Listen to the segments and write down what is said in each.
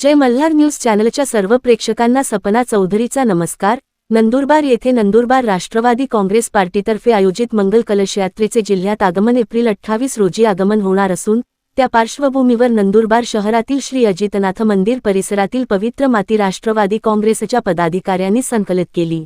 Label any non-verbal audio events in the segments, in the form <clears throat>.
जय Malhar news चॅनलच्या सर्व प्रेक्षकांना सपना चौधरीचा नमस्कार. नंदुरबार येथे नंदुरबार राष्ट्रवादी काँग्रेस पार्टीतर्फे आयोजित मंगल कलश यात्रेचे जिल्ह्यात आगमन एप्रिल अठ्ठावीस रोजी आगमन होणार असून त्या पार्श्वभूमीवर नंदुरबार शहरातील श्री अजितनाथ मंदिर परिसरातील पवित्र माती राष्ट्रवादी काँग्रेसच्या पदाधिकाऱ्यांनी संकलित केली.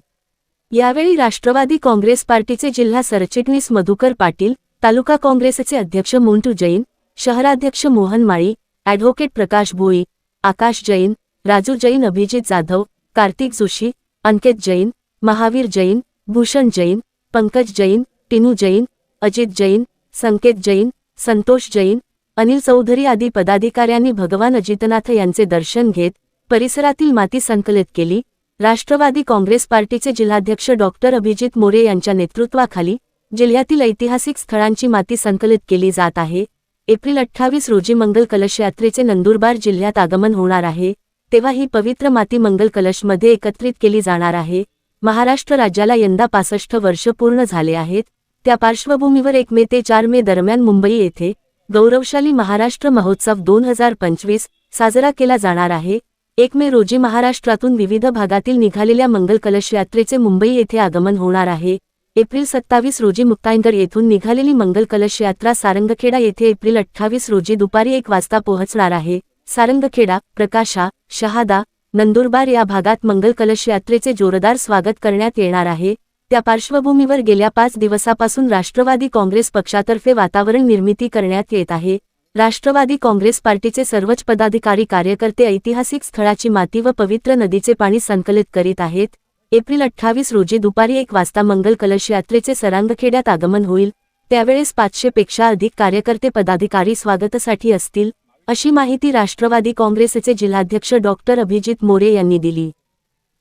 यावेळी राष्ट्रवादी काँग्रेस पार्टीचे जिल्हा सरचिटणीस मधुकर पाटील तालुका काँग्रेसचे अध्यक्ष मोंटू जैन शहराध्यक्ष मोहन माळी ॲडव्होकेट प्रकाश भोई आकाश जैन राजू जैन अभिजित जाधव कार्तिक जोशी अंकित जैन महावीर जैन भूषण जैन पंकज जैन टिनू जैन अजित जैन संकेत जैन संतोष जैन अनिल चौधरी आदी पदाधिकाऱ्यांनी भगवान अजितनाथ यांचे दर्शन घेत परिसरातील माती संकलित केली. राष्ट्रवादी काँग्रेस पार्टीचे जिल्हाध्यक्ष डॉक्टर अभिजित मोरे यांच्या नेतृत्वाखाली जिल्ह्यातील ऐतिहासिक स्थळांची माती संकलित केली जात आहे. एप्रिल अठ्ठावीस रोजी मंगल कलश यात्रेचे नंदुरबार जिल्ह्यात आगमन होणार आहे तेव्हा ही पवित्र माती मंगल कलशमध्ये एकत्रित केली जाणार आहे. महाराष्ट्र राज्याला यंदा पासष्ट वर्ष पूर्ण झाले आहेत. त्या पार्श्वभूमीवर एक मे ते चार मे दरम्यान मुंबई येथे गौरवशाली महाराष्ट्र महोत्सव दोन हजार पंचवीस साजरा केला जाणार आहे. एक मे रोजी महाराष्ट्रातून विविध भागातील निघालेल्या मंगल कलश यात्रेचे मुंबई येथे आगमन होणार आहे. एप्रिल सत्तावीस रोजी मुक्ताईंदर येथून निघालेली मंगल कलश यात्रा सारंगखेडा येथे एप्रिल अठ्ठावीस रोजी दुपारी एक वाजता पोहोचणार आहे. सारंगखेडा प्रकाशा शहादा नंदुरबार या भागात मंगल कलश यात्रेचे जोरदार स्वागत करण्यात येणार आहे. त्या पार्श्वभूमीवर गेल्या पाच दिवसापासून राष्ट्रवादी काँग्रेस पक्षातर्फे वातावरण निर्मिती करण्यात येत आहे. राष्ट्रवादी काँग्रेस पार्टीचे सर्वच पदाधिकारी कार्यकर्ते ऐतिहासिक स्थळाची माती व पवित्र नदीचे पाणी संकलित करीत आहेत. एप्रिल अठ्ठावीस रोजी दुपारी एक वाजता मंगल कलश यात्रेचे सरांगखेड्यात आगमन होईल त्यावेळेस पाचशे पेक्षा अधिक कार्यकर्ते पदाधिकारी स्वागतासाठी असतील अशी माहिती राष्ट्रवादी काँग्रेसचे जिल्हाध्यक्ष डॉक्टर अभिजित मोरे यांनी दिली.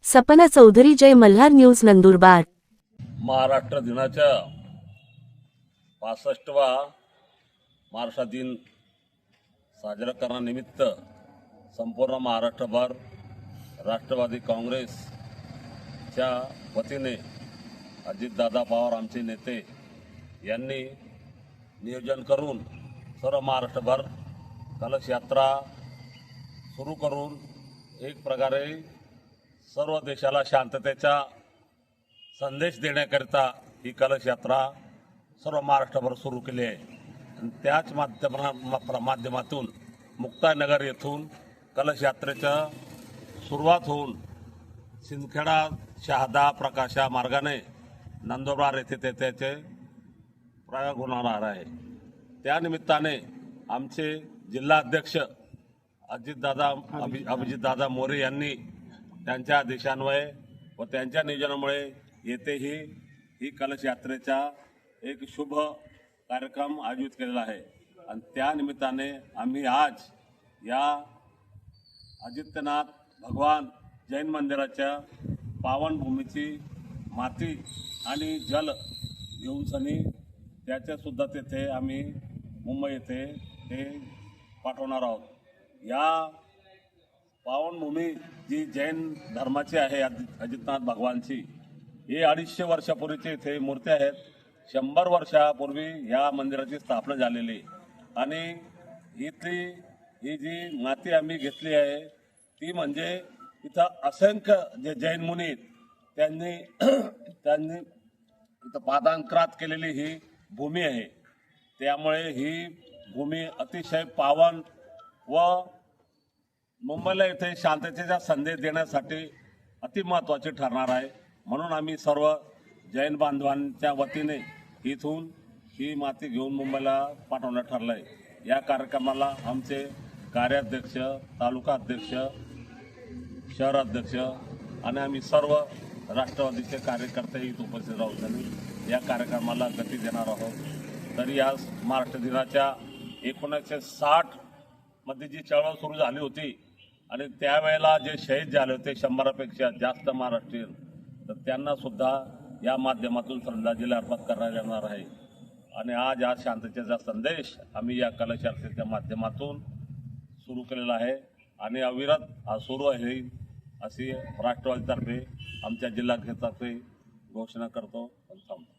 सपना चौधरी जय मल्हार न्यूज नंदुरबार. महाराष्ट्र दिनाच्या पासष्टवा महाराष्ट्र दिन साजरा करण्यानिमित्त संपूर्ण महाराष्ट्रभर राष्ट्रवादी च्या वतीने अजितदादा पवार आमचे नेते यांनी नियोजन करून सर्व महाराष्ट्रभर कलश यात्रा सुरू करून एक प्रकारे सर्व देशाला शांततेचा संदेश देण्याकरिता ही कलश यात्रा सर्व महाराष्ट्रभर सुरू केली आहे. आणि त्याच माध्यमा माध्यमातून मुक्तानगर येथून कलश यात्रेचं सुरुवात होऊन सिंदखेडा शहादा प्रकाशा मार्गाने नंदुरबार येथे ते त्याचे प्रयोग होणार आहे. त्यानिमित्ताने आमचे जिल्हाध्यक्ष अजितदादा अभि अभिजितदादा मोरे यांनी त्यांच्या आदेशान्वये व त्यांच्या नियोजनामुळे येथेही ही कलश यात्रेचा एक शुभ कार्यक्रम आयोजित केलेला आहे. आणि त्यानिमित्ताने आम्ही आज या आदित्यनाथ भगवान जैन मंदिराच्या पावनभूमीची माती आणि जल घेऊनसनी त्याच्यासुद्धा तेथे आम्ही मुंबई येथे ते पाठवणार आहोत. या पावनभूमी जी जैन धर्माची आहे अजि- अजितनाथ भगवानची ही अडीचशे वर्षापूर्वीची इथे मूर्ती आहेत. शंभर वर्षापूर्वी या मंदिराची स्थापना झालेली. आणि इथली ही जी माती आम्ही घेतली आहे ती म्हणजे इथं असंख्य जे जैन मुनी आहेत, त्यांनी <clears throat> त्यांनी इथं पादांक्रात केलेली ही भूमी आहे. त्यामुळे ही भूमी अतिशय पावन व मुंबईला इथे शांततेचा संदेश देण्यासाठी अतिमहत्वाची ठरणार आहे. म्हणून आम्ही सर्व जैन बांधवांच्या वतीने इथून ही माती घेऊन मुंबईला पाठवणं ठरलं आहे या कार्यक्रमाला आमचे कार्याध्यक्ष तालुका अध्यक्ष शहराध्यक्ष आणि आम्ही सर्व राष्ट्रवादीचे कार्यकर्ते इथं उपस्थित राहून त्यांनी या कार्यक्रमाला गती देणार आहोत. तरी आज महाराष्ट्र दिनाच्या एकोणीसशे साठमध्ये जी चळवळ सुरू झाली होती आणि त्यावेळेला जे शहीद झाले होते शंभरापेक्षा जास्त महाराष्ट्रीयन तर त्यांनासुद्धा या माध्यमातून श्रद्धांजली अर्पण करण्यात येणार आहे. आणि आज या शांततेचा संदेश आम्ही या कला यात्रेच्या माध्यमातून सुरू केलेला आहे. आणि अविरत हा सुरू आहे. अशी राष्ट्रवादीतर्फे आमच्या जिल्हाध्यक्षातर्फे घोषणा करतो आणि थांबतो.